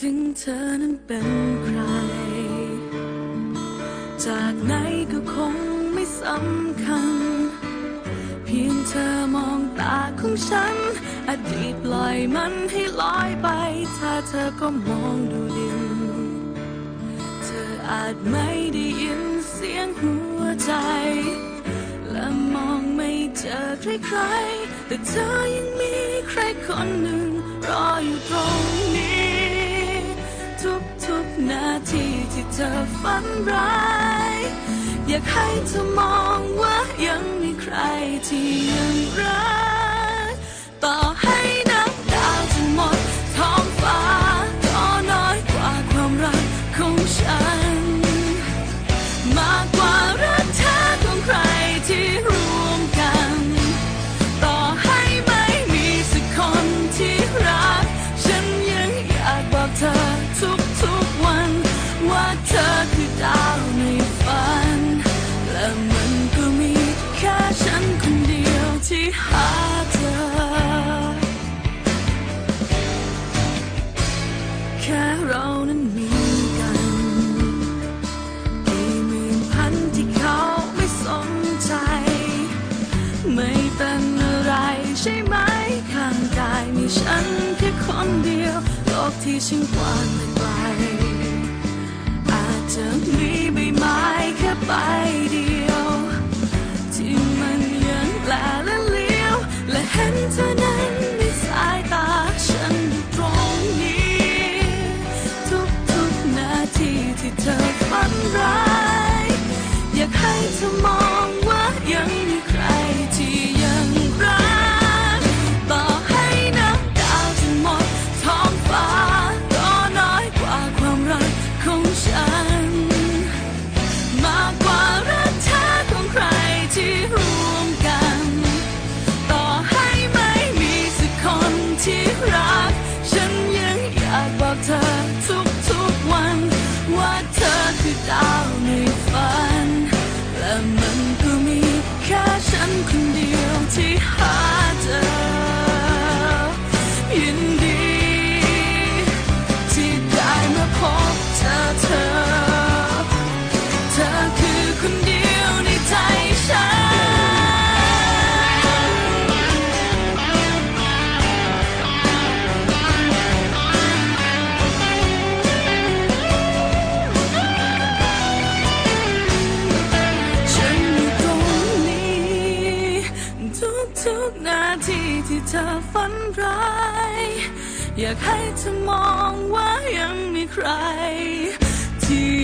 ถึงเธอนั้นเป็นใคร จากไหนก็คงไม่สำคัญ เพียงเธอมองตาของฉัน อดีตปล่อยมันให้ลอยไป ถ้าเธอก็มองดูดิน เธออาจไม่ได้ยินเสียงหัวใจ และมองไม่เจอใครๆ แต่เธอยังมีใครคนหนึ่งรออยู่ตรงนี้ ทุกๆนาทีที่เธอฝันร้าย อยากให้เธอมองว่ายังมีใครที่ยังรัก ทุกๆวัน ว่าเธอคือดาวในฝัน และมันก็มีแค่ฉันคนเดียวที่หาเธอ แค่เรานั้นมีกันกี่หมื่นพันที่เขาไม่สนใจ ไม่เป็นอะไรใช่ไหมข้างกายมีฉันแค่คนเดียว กที่ฉันกว้างไกลอาจจะมีใบไม้แค่ใบเดียว ที่มันยังแปลและเลี้ยว และเห็นเธอนั้นในสายตาฉันอยู่ตรงนี้ ทุกๆนาทีที่เธอ ทุกนาทีที่เธอฝันร้าย อยากให้เธอมองว่ายังมีใครที่